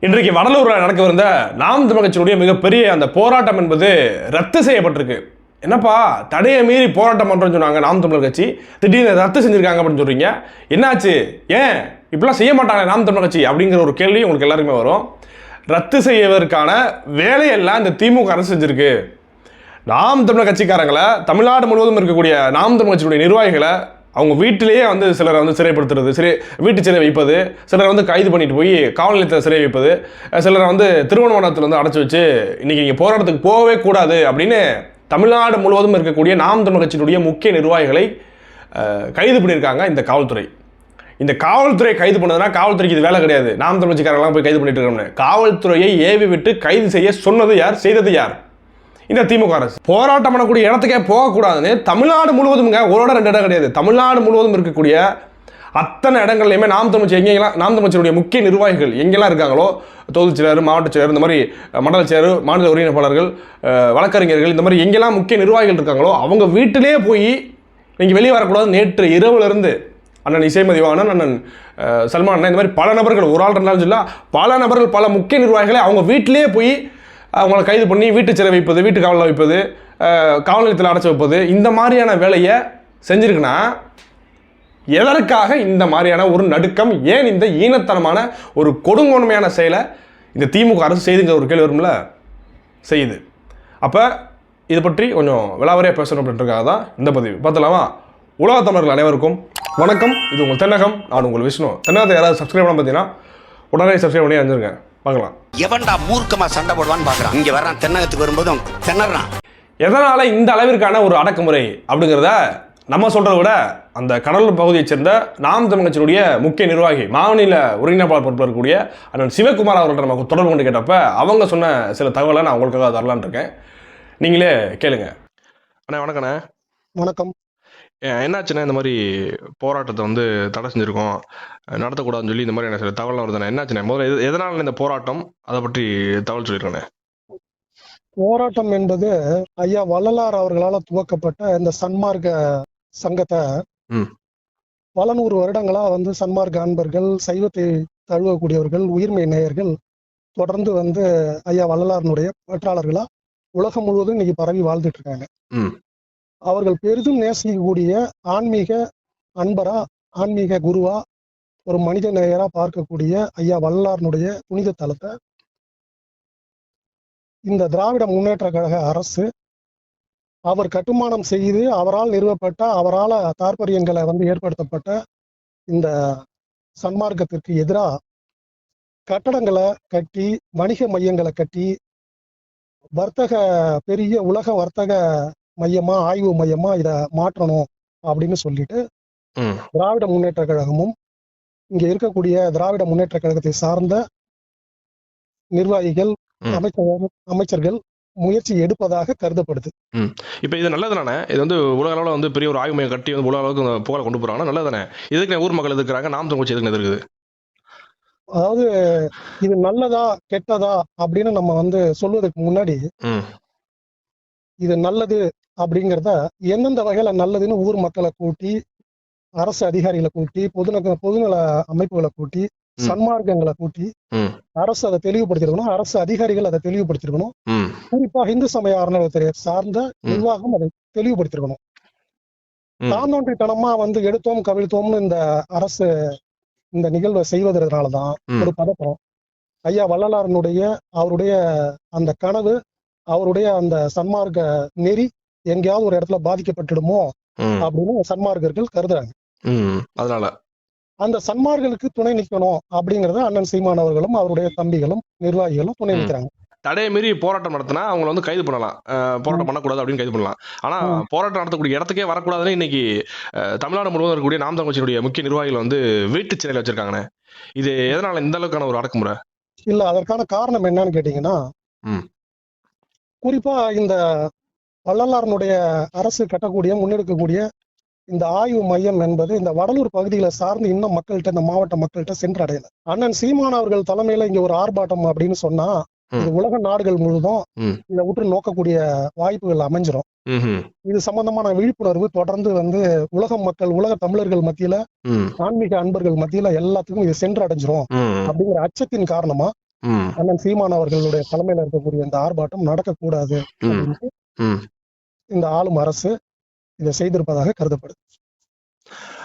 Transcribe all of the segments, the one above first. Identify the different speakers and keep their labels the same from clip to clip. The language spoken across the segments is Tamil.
Speaker 1: இன்றைக்கு வடலூரில் நடக்கவிருந்த நாம் தமிழ் மிகப்பெரிய அந்த போராட்டம் என்பது ரத்து செய்யப்பட்டிருக்கு. என்னப்பா? தடையை மீறி போராட்டம் பண்ணுறோன்னு சொன்னாங்க நாம் தமிழர் கட்சி. திடீர்னு ரத்து செஞ்சுருக்காங்க அப்படின்னு சொல்கிறீங்க என்னாச்சு? ஏன்? இப்படிலாம் செய்ய மாட்டாங்க நாம் தமிழர் கட்சி? அப்படிங்கிற ஒரு கேள்வி உங்களுக்கு எல்லாருக்குமே வரும். ரத்து செய்வதற்கான வேலையெல்லாம் இந்த திமுக அரசு செஞ்சுருக்கு. நாம் தமிழர் கட்சிக்காரங்களை தமிழ்நாடு முழுவதும் இருக்கக்கூடிய நாம் தமிழர் கட்சியுடைய நிர்வாகிகளை அவங்க வீட்டிலேயே வந்து சிலரை வந்து சிறைப்படுத்துறது சிறை வீட்டு சிறை வைப்பது சிலரை வந்து கைது பண்ணிட்டு போய் காவல் நிலையத்தில் சிறை வைப்பது சிலரை வந்து திருவண்ணாமலத்தில் வந்து அடைச்சி வச்சு இன்றைக்கி நீங்கள் போராட்டத்துக்கு போகவே கூடாது அப்படின்னு தமிழ்நாடு முழுவதும் இருக்கக்கூடிய நாம் தமிழ் கட்சியினுடைய முக்கிய நிர்வாகிகளை கைது பண்ணியிருக்காங்க இந்த காவல்துறை. இந்த காவல்துறை கைது பண்ணதுன்னா காவல்துறைக்கு இது வேலை கிடையாது. நாம் தமிழ்ச்சிக்காரெல்லாம் போய் கைது பண்ணிட்டு இருக்கோம்னு காவல்துறையை ஏவி விட்டு கைது செய்ய சொன்னது யார்? செய்தது யார்? இந்த திமுக அரசு. போராட்டம் பண்ணக்கூடிய இடத்துக்கே போகக்கூடாதுன்னு தமிழ்நாடு முழுவதும்ங்க ஒரு இடம் ரெண்டு இடம் கிடையாது. தமிழ்நாடு முழுவதும் இருக்கக்கூடிய அத்தனை இடங்கள்லையுமே நாம் தமிழ்ச்சி எங்கெங்கெல்லாம் நாம் தமிழ்ச்சியுடைய முக்கிய நிர்வாகிகள் எங்கெல்லாம் இருக்காங்களோ தொகுதி செயலர் மாவட்ட செயலர் இந்த மாதிரி மண்டல செயலர் மாநில ஒருங்கிணைப்பாளர்கள் வழக்கறிஞர்கள் இந்த மாதிரி எங்கெல்லாம் முக்கிய நிர்வாகிகள் இருக்காங்களோ அவங்க வீட்டிலே போய் நீங்கள் வெளியே வரக்கூடாது நேற்று இரவுலேருந்து அண்ணன் இசைமதிவானன் அண்ணன் சல்மான் அண்ணன் இந்த மாதிரி பல நபர்கள் ஒரு ஆள் ரெண்டு நாள் சொல்ல பல நபர்கள் பல முக்கிய நிர்வாகிகளை அவங்க வீட்டிலேயே போய் அவங்கள கைது பண்ணி வீட்டு சிறை வைப்பது வீட்டு காவலில் வைப்பது காவல் நிலையத்தில் அடைச்சி வைப்பது இந்த மாதிரியான வேலையை செஞ்சுருக்குன்னா எதற்காக இந்த மாதிரியான ஒரு நடுக்கம் ஏன் இந்த ஈனத்தனமான ஒரு கொடுங்கோன்மையான செயலை இந்த திமுக அரசு செய்துங்கிற ஒரு கேள்வி வரும்ல? செய்யுது. அப்போ இது பற்றி கொஞ்சம் விளாவரியாக பேசணும் அப்படின்றக்காக தான் இந்த பதிவு. பார்த்தலாமா உலக தமிழர்கள் அனைவருக்கும் வணக்கம். இது உங்கள் தென்னகம் நான் உங்கள் விஷ்ணு. தென்னகத்தை யாராவது சப்ஸ்கிரைப் பண்ண பார்த்தீங்கன்னா உடனே சப்ஸ்கிரைப் பண்ணி அஞ்சிருங்க பார்க்கலாம்.
Speaker 2: எவன்டா மூர்க்கமா சண்டை போடுவான்னு பாக்குறான் இங்க வர்றான் தென்னகத்துக்கு வரும்போது திணறான்.
Speaker 1: எதனால் இந்த அளவிற்கான ஒரு அடக்குமுறை அப்படிங்கிறத நம்ம சொல்கிறத விட அந்த கடலூர் பகுதியைச் சேர்ந்த நாம் தமிழகத்தினுடைய முக்கிய நிர்வாகி மாநில ஒருங்கிணைப்பாளர் பொறுப்பில் இருக்கக்கூடிய அண்ணன் சிவகுமார் அவர்கள்ட்ட நம்ம தொடர்பு கொண்டு கேட்டப்ப அவங்க சொன்ன சில தகவலை நான் உங்களுக்காக தரலான்னு இருக்கேன். நீங்களே கேளுங்க. அண்ணா வணக்கண்ணே.
Speaker 3: வணக்கம்.
Speaker 1: என்னாச்சுண்ணே இந்த மாதிரி போராட்டத்தை வந்து தடை செஞ்சுருக்கோம். நடத்தக்கூடாதுன்னு சொல்லி இந்த மாதிரி சில தகவலாம் வருதுண்ணே. என்னாச்சுண்ணே? முதல்ல எது- எதனால இந்த போராட்டம்? அதை பற்றி தகவல் சொல்லியிருக்கேண்ணே
Speaker 3: போராட்டம் என்பது ஐயா வள்ளலார் அவர்களால துவக்கப்பட்ட இந்த சன்மார்க்க சங்கத்தை. பல நூறு வருடங்களா வந்து சன்மார்க்க அன்பர்கள் சைவத்தை தழுவக்கூடியவர்கள் உயிர்மை நேயர்கள் தொடர்ந்து வந்து ஐயா வள்ளலாரினுடைய பற்றாளர்களா உலகம் முழுவதும் இன்னைக்கு பரவி வாழ்ந்துட்டு இருக்காங்க.
Speaker 1: ம்.
Speaker 3: அவர்கள் பெரிதும் நேசிக்கக்கூடிய ஆன்மீக அன்பரா ஆன்மீக குருவா ஒரு மனித நேயரா பார்க்கக்கூடிய ஐயா வல்லாரனுடைய புனித தலத்தை இந்த திராவிட முன்னேற்ற கழக அரசு அவர் கட்டுமானம் செய்து அவரால் நிறுவப்பட்ட அவரால் தாற்பயங்களை வந்து ஏற்படுத்தப்பட்ட இந்த சன்மார்க்கத்திற்கு எதிராக கட்டடங்களை கட்டி வணிக மையங்களை கட்டி வர்த்தக பெரிய உலக வர்த்தக மையமா ஆய்வு மையமா இதை மாற்றணும் அப்படின்னு சொல்லிட்டு
Speaker 1: ம்.
Speaker 3: திராவிட முன்னேற்ற கழகமும் இங்க இருக்கக்கூடிய திராவிட முன்னேற்ற கழகத்தை சார்ந்த நிர்வாகிகள்
Speaker 1: ம்.
Speaker 3: அமைச்சர்கள் முயற்சி எடுப்பதாக கருதப்படுது.
Speaker 1: இப்போ இது நல்லது தானே இது வந்து உலக அளவில் வந்து பெரிய ஒரு ஆய்வு மையம் கட்டி வந்து உலக அளவுக்கு புகழை கொண்டு போகிறாங்கன்னா நல்லது தானே இதுக்கு ஊர் மக்கள் எதிர்க்கிறாங்க நாம் தமிழ் எதுக்கு எதிர்க்குது?
Speaker 3: அதாவது இது நல்லதா கெட்டதா அப்படின்னு நம்ம வந்து சொல்வதற்கு முன்னாடி இது நல்லது அப்படிங்கிறத எந்தெந்த வகையில நல்லதுன்னு ஊர் மக்களை கூட்டி அரசு அதிகாரிகளை கூட்டி பொதுநல பொதுநல அமைப்புகளை கூட்டி. சன்மார்க்கங்களை கூட்டி. அரசு அதை தெளிவுபடுத்திருக்கணும் அரசு அதிகாரிகள் அதை தெளிவுபடுத்திருக்கணும் குறிப்பா இந்து சமய அறநிலையத்துறை சார்ந்த நிர்வாகம் அதை தெளிவுபடுத்திருக்கணும்
Speaker 1: ம்.
Speaker 3: தாந்தோன்றித்தனமா வந்து எடுத்தோம் கவிழ்த்தோம்னு இந்த அரசு இந்த நிகழ்வை செய்வதனாலதான்
Speaker 1: ம்.
Speaker 3: ஒரு பதட்டம் ஐயா வள்ளலாரனுடைய அவருடைய அந்த கனவு அவருடைய அந்த சன்மார்க்க நெறி எங்கேயாவது ஒரு இடத்துல பாதிக்கப்பட்டுடுமோ அப்படின்னு சன்மார்க்கர்கள் கருதுறாங்க.
Speaker 1: அதனால.
Speaker 3: அந்த சன்மார்களுக்கு துணை நிற்கணும் அப்படிங்கறத அண்ணன் சீமான் அவர்களும் அவருடைய தம்பிகளும் நிர்வாகிகளும் துணை. நிற்கிறாங்க
Speaker 1: தடையை மீறி போராட்டம் நடத்தினா அவங்கள வந்து கைது பண்ணலாம். போராட்டம் பண்ணக்கூடாது அப்படின்னு கைது பண்ணலாம். ஆனா. போராட்டம் நடத்தக்கூடிய இடத்துக்கே வரக்கூடாதுன்னு இன்னைக்கு தமிழ்நாடு முழுவதும் இருக்கக்கூடிய நாம் தமிழ் கட்சியினுடைய முக்கிய நிர்வாகிகள் வந்து வீட்டு சிறையில் வச்சிருக்காங்கண்ணே. இது எதனால இந்த அளவுக்கான ஒரு அடக்குமுறை?
Speaker 3: இல்ல அதற்கான காரணம் என்னன்னு கேட்டீங்கன்னா. குறிப்பா இந்த வள்ளலாரனுடைய அரசு கட்டக்கூடிய முன்னெடுக்கக்கூடிய இந்த ஆய்வு மையம் என்பது இந்த வடலூர் பகுதிகளை சார்ந்து இன்னும் மக்கள்கிட்ட இந்த மாவட்ட மக்கள்கிட்ட சென்றடையல அண்ணன் சீமான் அவர்கள் தலைமையில இங்க ஒரு ஆர்ப்பாட்டம் அப்படின்னு சொன்னா. இது உலக நாடுகள் முழுதும். இதை உற்று நோக்கக்கூடிய வாய்ப்புகள் அமைஞ்சிரும். இது சம்பந்தமான விழிப்புணர்வு தொடர்ந்து வந்து உலக மக்கள் உலக தமிழர்கள் மத்தியில ஆன்மீக அன்பர்கள் மத்தியில எல்லாத்துக்கும் இது சென்று அடைஞ்சிரும்
Speaker 1: ம்
Speaker 3: அப்படிங்கிற அச்சத்தின் காரணமா அண்ணன் சீமான் அவர்களுடைய தலைமையில இருக்கக்கூடிய இந்த ஆர்ப்பாட்டம் நடக்கக்கூடாது இந்த ஆளும் அரசு இதை செய்திருப்பதாக கருதப்படுது.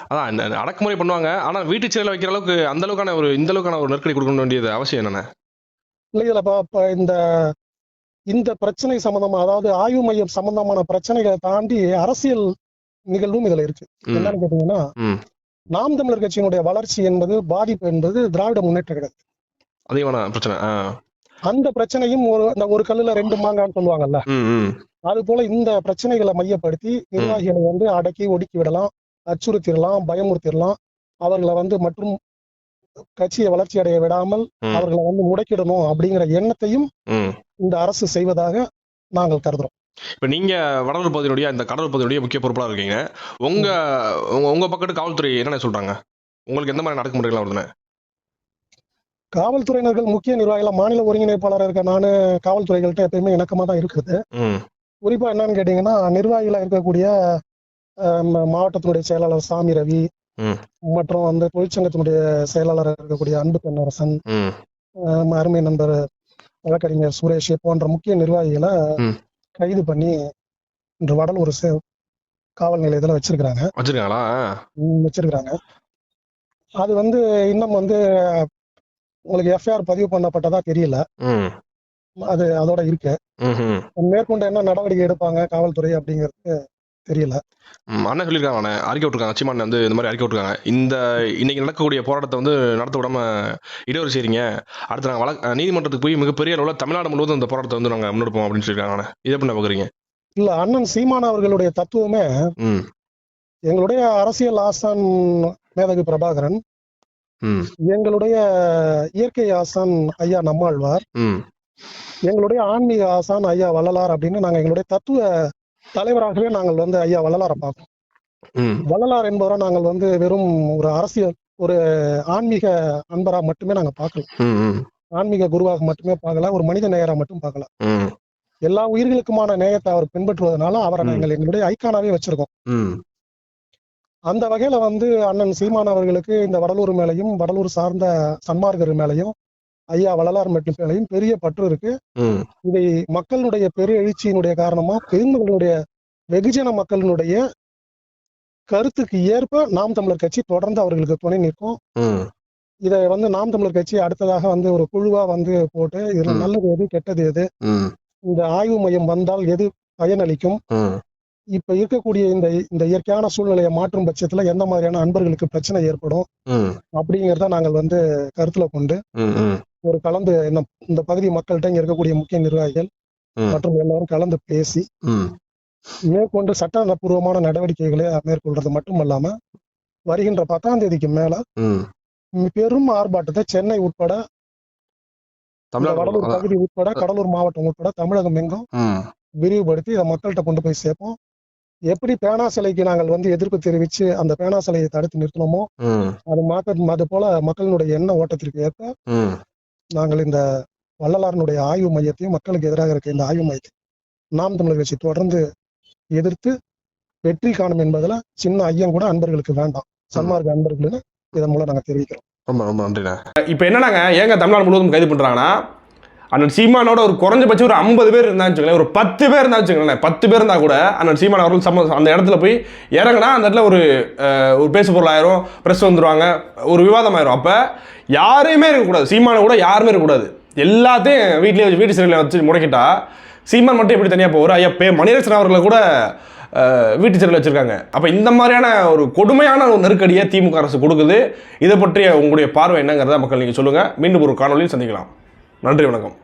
Speaker 4: அதான் அடக்குமுறை பண்ணுவாங்க. ஆனா வீட்டு சிறையில் வைக்கிற அளவுக்கு அந்த அளவுக்கான ஒரு இந்த அளவுக்கான ஒரு நெருக்கடி கொடுக்க வேண்டியது அவசியம் என்னண்ணே
Speaker 3: இல்லை இதுல இந்த இந்த பிரச்சனை சம்பந்தமா அதாவது ஆய்வு மையம் சம்பந்தமான பிரச்சனைகளை தாண்டி அரசியல் நிகழ்வும் இதுல இருக்கு. என்னன்னு கேட்டீங்கன்னா நாம் தமிழர் கட்சியினுடைய வளர்ச்சி என்பது பாதிப்பு என்பது திராவிட முன்னேற்ற கழகம்
Speaker 4: அதிகமான பிரச்சனை. ஆ.
Speaker 3: அந்த பிரச்சனையும் ஒரு அந்த ஒரு கல்லுல ரெண்டு மாங்கான்னு சொல்லுவாங்கல்ல? அது போல இந்த பிரச்சனைகளை மையப்படுத்தி நிர்வாகிகளை வந்து அடக்கி ஒடுக்கி விடலாம் அச்சுறுத்திடலாம் பயமுறுத்திடலாம். அவர்களை வந்து மற்றும் கட்சியை வளர்ச்சி அடைய விடாமல். அவர்களை வந்து முடக்கிடணும் அப்படிங்கிற எண்ணத்தையும் இந்த அரசு செய்வதாக நாங்கள் கருதுறோம்.
Speaker 4: இப்போ நீங்க வடலூர் பகுதியினுடைய இந்த கடலூர் பகுதியினுடைய முக்கிய பொறுப்பாளர் இருக்கீங்க. உங்க உங்க பக்கத்து காவல்துறை என்னென்ன சொல்றாங்க? உங்களுக்கு எந்த மாதிரி நடக்குமுறைகள்லாம் வருதுண்ணே
Speaker 3: காவல்துறையினர்கள் முக்கிய நிர்வாகிகள் மாநில ஒருங்கிணைப்பாளர் இருக்க நானு காவல்துறைகள்கிட்ட எப்பயுமே இணக்கமா தான் இருக்குது. குறிப்பா என்னன்னு கேட்டீங்கன்னா நிர்வாகிகளா இருக்கக்கூடிய மாவட்டத்தினுடைய செயலாளர் சாமி ரவி. மற்றும் வந்து தொழிற்சங்கத்தினுடைய செயலாளர் இருக்கக்கூடிய அன்பு தென்னரசன் அருமை நண்பர் வழக்கறிஞர் சுரேஷ் போன்ற முக்கிய நிர்வாகிகளை. கைது பண்ணி இன்று வடலூர் சே- காவல் நிலையத்துல வச்சிருக்கிறாங்க.
Speaker 4: வச்சிருக்காங்களா?
Speaker 3: வச்சிருக்கிறாங்க. அது வந்து இன்னும் வந்து உங்களுக்கு எஃப்ஐஆர் பதிவு பண்ணப்பட்டதா தெரியல.
Speaker 4: ம்.
Speaker 3: அது அதோட இருக்கு.
Speaker 4: ம் ம்
Speaker 3: மேற்கொண்டு என்ன நடவடிக்கை எடுப்பாங்க காவல்துறை அப்படிங்கிறது தெரியல.
Speaker 4: அண்ணன் சொல்லியிருக்காங்க அறிக்கை விட்டுருக்காங்க. சீமான் வந்து இந்த மாதிரி அறிக்கை விட்டுருக்காங்க. இந்த இன்னைக்கு நடக்கக்கூடிய போராட்டத்தை வந்து நடத்த விடாம இடையூறு செய்றீங்க. அடுத்து நாங்கள் வழக்கு நீதிமன்றத்துக்கு போய் மிகப்பெரிய அளவில் தமிழ்நாடு முழுவதும் இந்த போராட்டத்தை வந்து நாங்கள் முன்னெடுப்போம் அப்படின்னு சொல்லியிருக்காங்க இதை எப்படி பார்க்குறீங்க
Speaker 3: இல்ல அண்ணன் சீமான் அவர்களுடைய தத்துவமே
Speaker 4: ம்.
Speaker 3: எங்களுடைய அரசியல் ஆசான் மேதகு பிரபாகரன் எங்களுடைய இயற்கை ஆசான் ஐயா நம்மாழ்வார். எங்களுடைய ஆன்மீக ஆசான் ஐயா வள்ளலார் அப்படின்னு நாங்க எங்களுடைய தத்துவ தலைவராகவே நாங்கள் வந்து ஐயா வள்ளலாரை பார்ப்போம்
Speaker 4: ம்.
Speaker 3: வள்ளலார் என்பவரை நாங்கள் வந்து வெறும் ஒரு அரசியல் ஒரு ஆன்மீக அன்பரா மட்டுமே நாங்க பார்க்கல.
Speaker 4: ம் ம்.
Speaker 3: ஆன்மீக குருவாக மட்டுமே பார்க்கல ஒரு மனித நேயரா மட்டும் பார்க்கல. எல்லா உயிர்களுக்குமான நேயத்தை அவர் பின்பற்றுவதனால அவரை. நாங்கள் எங்களுடைய ஐக்கானாவே வச்சிருக்கோம். அந்த வகையில வந்து அண்ணன் சீமான் அவர்களுக்கு இந்த வடலூர் மேலையும் வடலூர் சார்ந்த சன்மார்க்கர் மேலையும் ஐயா வள்ளலார் மேலையும் பெரிய பற்று இருக்கு. இதை மக்களுடைய பெரு எழுச்சியினுடைய காரணமா பெருமகளுடைய வெகுஜன மக்களினுடைய கருத்துக்கு ஏற்ப நாம் தமிழர் கட்சி தொடர்ந்து அவர்களுக்கு துணை நிற்கும். இதை வந்து நாம் தமிழர் கட்சி அடுத்ததாக வந்து ஒரு குழுவா வந்து போட்டு இதுல. நல்லது எது கெட்டது எது? இந்த ஆய்வு மையம் வந்தால் எது பயனளிக்கும்? இப்ப இருக்கக்கூடிய இந்த இந்த இயற்கையான சூழ்நிலையை மாற்றும் பட்சத்துல எந்த மாதிரியான அன்பர்களுக்கு பிரச்சனை ஏற்படும் அப்படிங்கிறத நாங்கள் வந்து கருத்துல கொண்டு ஒரு கலந்து இந்த பகுதி மக்கள்கிட்ட இங்க இருக்கக்கூடிய முக்கிய நிர்வாகிகள். மற்றும் எல்லாரும் கலந்து பேசி மேற்கொண்டு சட்டப்பூர்வமான நடவடிக்கைகளை மேற்கொள்றது மட்டுமல்லாம வருகின்ற பத்தாம் தேதிக்கு மேல பெரும் ஆர்ப்பாட்டத்தை சென்னை உட்பட வடலூர்
Speaker 4: அதான்.
Speaker 3: பகுதி உட்பட கடலூர் மாவட்டம் உட்பட தமிழகம் எங்கும் விரிவுபடுத்தி இதை மக்கள்கிட்ட கொண்டு போய் சேர்ப்போம். எப்படி பேனா சிலைக்கு நாங்கள் வந்து எதிர்ப்பு தெரிவிச்சு அந்த பேனா சிலையை தடுத்து நிறுத்தினோமோ
Speaker 4: ம்.
Speaker 3: அது மாத்த அது போல மக்களினுடைய எண்ண ஓட்டத்திற்கு ஏற்ப
Speaker 4: ம்.
Speaker 3: நாங்கள் இந்த வள்ளலாரினுடைய ஆய்வு மையத்தையும் மக்களுக்கு எதிராக இருக்க இந்த ஆய்வு மையத்தை நாம் தமிழர் கட்சி தொடர்ந்து எதிர்த்து வெற்றி காணும் என்பதுல சின்ன ஐயம் கூட அன்பர்களுக்கு வேண்டாம். சன்மார்க்க அன்பர்களுக்கு இதன் மூலம் நாங்க தெரிவிக்கிறோம்.
Speaker 4: ரொம்ப ரொம்ப நன்றிண்ணே.
Speaker 1: இப்போ என்னன்னாங்க ஏங்க தமிழ்நாடு முழுவதும் கைது பண்ணுறாங்கன்னா அண்ணன் சீமானோட ஒரு குறைஞ்சபட்சம் ஒரு ஐம்பது பேர் இருந்தா வச்சுக்கோங்களேன். ஒரு பத்து பேர் இருந்தா வச்சுக்கோங்களேன். பத்து பேர் இருந்தால் கூட அண்ணன் சீமான் அவர்கள் சம்ம அந்த இடத்துல போய் இறங்குனா அந்த இடத்துல ஒரு ஒரு பேசு பொருள் ஆயிரும் ப்ரெஸ் வந்துடுவாங்க ஒரு விவாதம் ஆயிரும் அப்போ யாரையுமே இருக்கக்கூடாது. சீமானை கூட யாருமே இருக்கக்கூடாது. எல்லாத்தையும் வீட்லேயே வச்சு வீட்டு சிறையில் வச்சு முடக்கிட்டா சீமான் மட்டும் எப்படி தனியாக போவார்? ஐயா பே மணிரசன் அவர்களை கூட வீட்டு சிறையில் வச்சுருக்காங்க. அப்போ இந்த மாதிரியான ஒரு கொடுமையான ஒரு நெருக்கடியை திமுக அரசு கொடுக்குது. இதை பற்றிய உங்களுடைய பார்வை என்னங்கிறத மக்கள் நீங்கள் சொல்லுங்கள் மீண்டும் ஒரு காணொலியில் சந்திக்கலாம். நன்றி வணக்கம்.